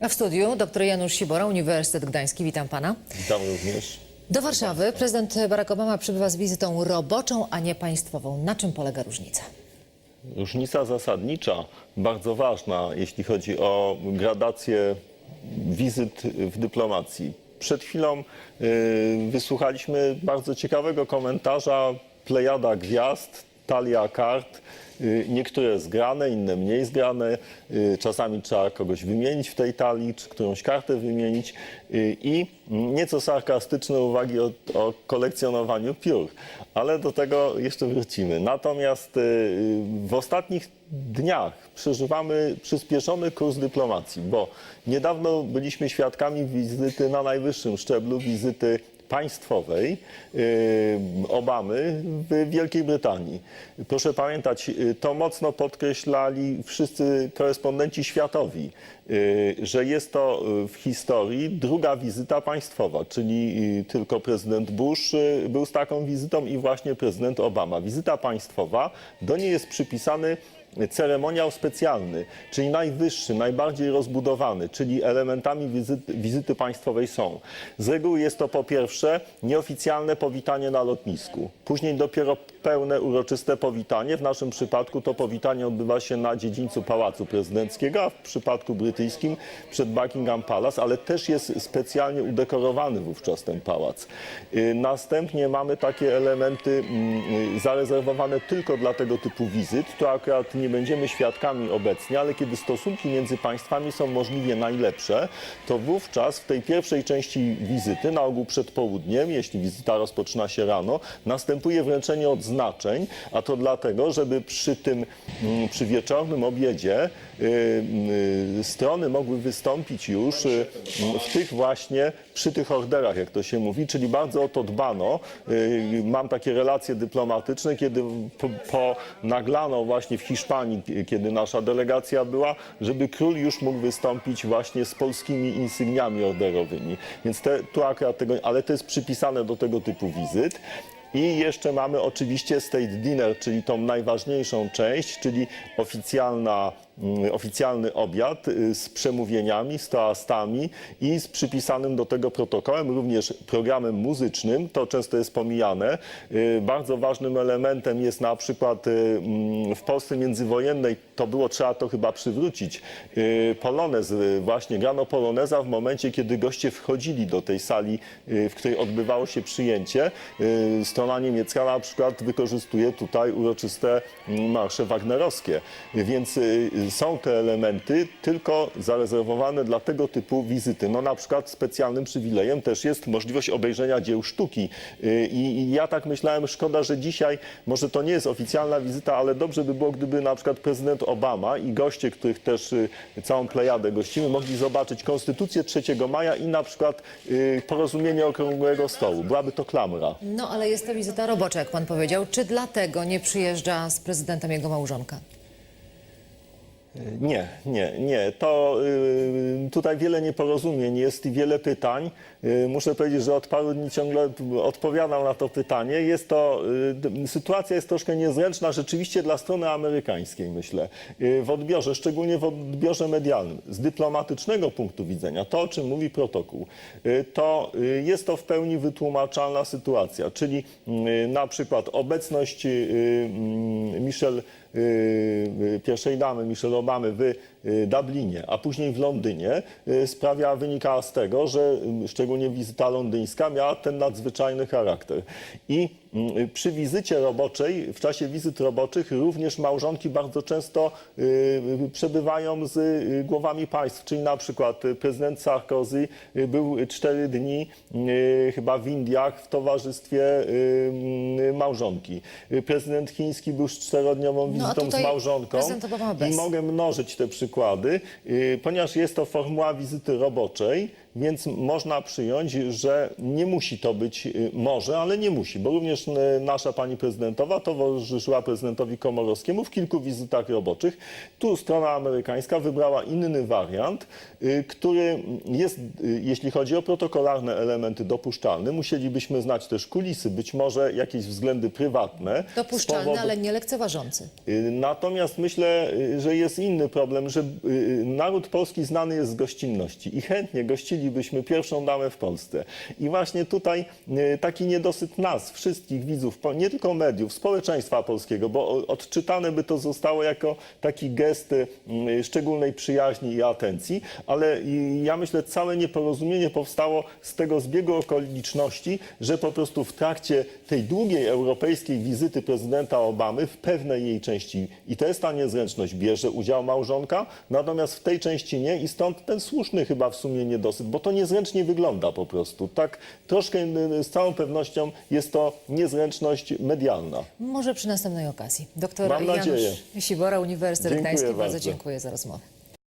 A w studiu dr Janusz Sibora, Uniwersytet Gdański. Witam pana. Witam również. Do Warszawy prezydent Barack Obama przybywa z wizytą roboczą, a nie państwową. Na czym polega różnica? Różnica zasadnicza, bardzo ważna, jeśli chodzi o gradację wizyt w dyplomacji. Przed chwilą y, wysłuchaliśmy bardzo ciekawego komentarza Plejada Gwiazd, talia kart. Y, Niektóre zgrane, inne mniej zgrane. Y, Czasami trzeba kogoś wymienić w tej talii, czy którąś kartę wymienić. Y, I nieco sarkastyczne uwagi o, o kolekcjonowaniu piór. Ale do tego jeszcze wrócimy. Natomiast w ostatnich dniach przeżywamy przyspieszony kurs dyplomacji, bo niedawno byliśmy świadkami wizyty na najwyższym szczeblu, wizyty państwowej y, Obamy w Wielkiej Brytanii. Proszę pamiętać, y, to mocno podkreślali wszyscy korespondenci światowi, y, że jest to w historii druga wizyta państwowa, czyli tylko prezydent Bush był z taką wizytą i właśnie prezydent Obama. Wizyta państwowa, do niej jest przypisany ceremoniał specjalny, czyli najwyższy, najbardziej rozbudowany, czyli elementami wizyty, wizyty państwowej są. Z reguły jest to po pierwsze nieoficjalne powitanie na lotnisku, później dopiero pełne uroczyste powitanie. W naszym przypadku to powitanie odbywa się na dziedzińcu Pałacu Prezydenckiego, a w przypadku brytyjskim przed Buckingham Palace, ale też jest specjalnie udekorowany wówczas ten pałac. Y, Następnie mamy takie elementy mm, y, zarezerwowane tylko dla tego typu wizyt. To akurat nie będziemy świadkami obecnie, ale kiedy stosunki między państwami są możliwie najlepsze, to wówczas w tej pierwszej części wizyty, na ogół przed południem, jeśli wizyta rozpoczyna się rano, następuje wręczenie odznaczeń, a to dlatego, żeby przy tym, mm, przy wieczornym obiedzie y, y, strony mogły wystąpić już y, w tych właśnie, przy tych orderach, jak to się mówi, czyli bardzo o to dbano. Mam takie relacje dyplomatyczne, kiedy po, po naglano właśnie w Hiszpanii, kiedy nasza delegacja była, żeby król już mógł wystąpić właśnie z polskimi insygniami orderowymi. Więc te, tu akurat tego, ale to jest przypisane do tego typu wizyt. I jeszcze mamy oczywiście state dinner, czyli tą najważniejszą część, czyli oficjalna, oficjalny obiad y, z przemówieniami, z toastami i z przypisanym do tego protokołem, również programem muzycznym. To często jest pomijane. Y, Bardzo ważnym elementem jest na przykład y, mm, w Polsce międzywojennej, to było, trzeba to chyba przywrócić, polonez, właśnie grano poloneza w momencie, kiedy goście wchodzili do tej sali, w której odbywało się przyjęcie. Strona niemiecka na przykład wykorzystuje tutaj uroczyste mm, marsze wagnerowskie. Więc są te elementy tylko zarezerwowane dla tego typu wizyty. No na przykład specjalnym przywilejem też jest możliwość obejrzenia dzieł sztuki. Y, I ja tak myślałem, szkoda, że dzisiaj może to nie jest oficjalna wizyta, ale dobrze by było, gdyby na przykład prezydent Obama i goście, których też y, całą plejadę gościmy, mogli zobaczyć Konstytucję 3 maja i na przykład y, porozumienie Okrągłego Stołu. Byłaby to klamra. No ale jest to wizyta robocza, jak pan powiedział. Czy dlatego nie przyjeżdża z prezydentem jego małżonka? Nie, nie, nie. To y, tutaj wiele nieporozumień jest i wiele pytań. Y, muszę powiedzieć, że od paru dni ciągle odpowiadam na to pytanie. Jest to, y, sytuacja jest troszkę niezręczna rzeczywiście dla strony amerykańskiej, myślę. Y, w odbiorze, szczególnie w odbiorze medialnym. Z dyplomatycznego punktu widzenia, to o czym mówi protokół, to jest to w pełni wytłumaczalna sytuacja. Czyli na przykład obecność Michelle pierwszej damy Michelle Obamy w Dublinie, a później w Londynie y, sprawia, wynika z tego, że y, szczególnie wizyta londyńska miała ten nadzwyczajny charakter. I y, przy wizycie roboczej, w czasie wizyt roboczych również małżonki bardzo często y, y, przebywają z y, głowami państw, czyli na przykład y, prezydent Sarkozy y, był cztery dni y, chyba w Indiach w towarzystwie y, y, małżonki. Y, Prezydent chiński był z czterodniową No, wizytą z tutaj małżonką i mogę mnożyć te przykłady, y, ponieważ jest to formuła wizyty roboczej, więc można przyjąć, że nie musi to być y, może, ale nie musi, bo również y, nasza pani prezydentowa towarzyszyła prezydentowi Komorowskiemu w kilku wizytach roboczych. Tu strona amerykańska wybrała inny wariant, y, który jest, jeśli chodzi o protokolarne elementy, dopuszczalny. Musielibyśmy znać też kulisy, być może jakieś względy prywatne. z Dopuszczalny, powodu- ale nie lekceważący. Natomiast myślę, że jest inny problem, że naród polski znany jest z gościnności i chętnie gościlibyśmy pierwszą damę w Polsce. I właśnie tutaj y, taki niedosyt nas, wszystkich widzów, nie tylko mediów, społeczeństwa polskiego, bo odczytane by to zostało jako taki gest y, szczególnej przyjaźni i atencji, ale ja myślę, całe nieporozumienie powstało z tego zbiegu okoliczności, że po prostu w trakcie tej długiej europejskiej wizyty prezydenta Obamy w pewnej jej części i to jest ta niezręczność, bierze udział małżonka, natomiast w tej części nie i stąd ten słuszny chyba w sumie niedosyt, bo to niezręcznie wygląda po prostu. Tak troszkę z całą pewnością jest to niezręczność medialna. Może przy następnej okazji. Doktor Mam nadzieję. Janusz Sibora, Uniwersytet Dziękuję Gdański. Bardzo bardzo. dziękuję za rozmowę.